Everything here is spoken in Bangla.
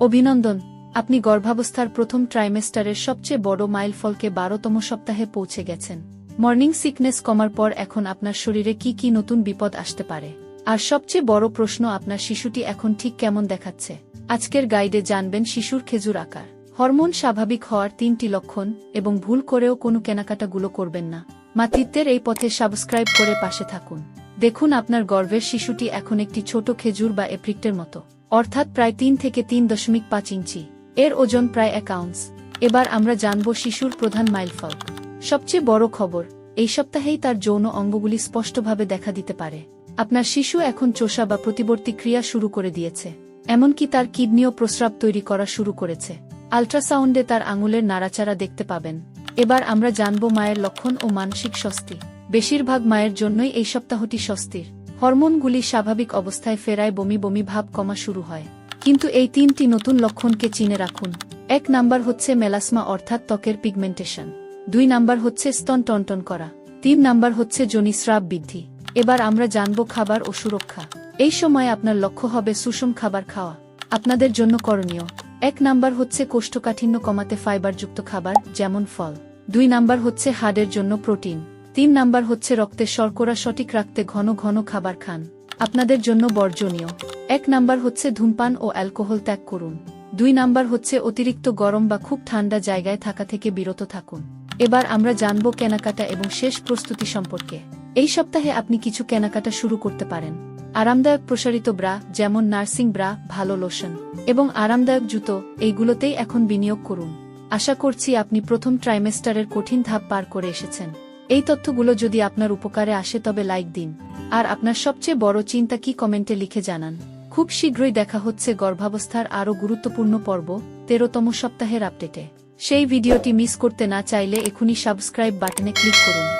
অভিনন্দন, আপনি গর্ভাবস্থার প্রথম ট্রাইমেস্টারের সবচেয়ে বড় মাইলফলকে বারোতম সপ্তাহে পৌঁছে গেছেন। মর্নিং সিকনেস কমার পর এখন আপনার শরীরে কি কি নতুন বিপদ আসতে পারে? আর সবচেয়ে বড় প্রশ্ন, আপনার শিশুটি এখন ঠিক কেমন দেখাচ্ছে? আজকের গাইডে জানবেন শিশুর খেজুর আকার। হরমোন স্বাভাবিক হওয়ার তিনটি লক্ষণ এবং ভুল করেও কোনো কেনাকাটাগুলো করবেন না। মাতৃত্বের এই পথে সাবস্ক্রাইব করে পাশে থাকুন। দেখুন আপনার গর্ভের শিশুটি এখন একটি ছোট খেজুর বা এপ্রিক্টের মতো। অর্থাৎ প্রায় তিন থেকে তিন দশমিক পাঁচ ইঞ্চি। এর ওজন প্রায় এক আউন্স। এবার আমরা জানব শিশুর প্রধান মাইলফল সবচেয়ে বড় খবর, এই সপ্তাহেই তার যৌন অঙ্গগুলি স্পষ্টভাবে দেখা দিতে পারে। আপনার শিশু এখন চোষা বা প্রতিবর্তী ক্রিয়া শুরু করে দিয়েছে। এমনকি তার কিডনিও প্রস্রাব তৈরি করা শুরু করেছে। আল্ট্রাসাউন্ডে তার আঙুলের নাড়াচাড়া দেখতে পাবেন। এবার আমরা জানব মায়ের লক্ষণ ও মানসিক স্বস্তি। বেশিরভাগ মায়ের জন্যই এই সপ্তাহটি স্বস্তির। হরমোনগুলি স্বাভাবিক অবস্থায় ফেরায় বমি বমি ভাব কমা শুরু হয়। কিন্তু এই তিনটি নতুন লক্ষণকে চিনে রাখুন। এক নাম্বার হচ্ছে মেলাসমা অর্থাৎ ত্বকের পিগমেন্টেশন। দুই নাম্বার হচ্ছে স্তন টনটন করা। তিন নাম্বার হচ্ছে জনিস্রাব বৃদ্ধি। এবার আমরা জানব খাবার ও সুরক্ষা। এই সময় আপনার লক্ষ্য হবে সুষম খাবার খাওয়া। আপনাদের জন্য করণীয়। এক নাম্বার হচ্ছে কোষ্ঠকাঠিন্য কমাতে ফাইবারযুক্ত খাবার, যেমন ফল। দুই নাম্বার হচ্ছে হাড়ের জন্য প্রোটিন। তিন নাম্বার হচ্ছে রক্তের শর্করা সঠিক রাখতে ঘন ঘন খাবার খান। আপনাদের জন্য বর্জনীয়। এক নাম্বার হচ্ছে ধূমপান ও অ্যালকোহল ত্যাগ করুন। দুই নাম্বার হচ্ছে অতিরিক্ত গরম বা খুব ঠান্ডা জায়গায় থাকা থেকে বিরত থাকুন। এবার আমরা জানব কেনাকাটা এবং শেষ প্রস্তুতি সম্পর্কে। এই সপ্তাহে আপনি কিছু কেনাকাটা শুরু করতে পারেন। আরামদায়ক প্রসারিত ব্রা, যেমন নার্সিং ব্রা, ভালো লোশন এবং আরামদায়ক জুতো, এইগুলোতেই এখন বিনিয়োগ করুন। আশা করছি আপনি প্রথম ট্রাইমেস্টারের কঠিন ধাপ পার করে এসেছেন। এই তথ্যগুলো যদি আপনার উপকারে আসে তবে লাইক দিন। আর আপনার সবচেয়ে বড় চিন্তা কি কমেন্টে লিখে জানান। খুব শীঘ্রই দেখা হচ্ছে গর্ভাবস্থার আরও গুরুত্বপূর্ণ পর্ব, তেরোতম সপ্তাহের আপডেটে। সেই ভিডিওটি মিস করতে না চাইলে এখনই সাবস্ক্রাইব বাটনে ক্লিক করুন।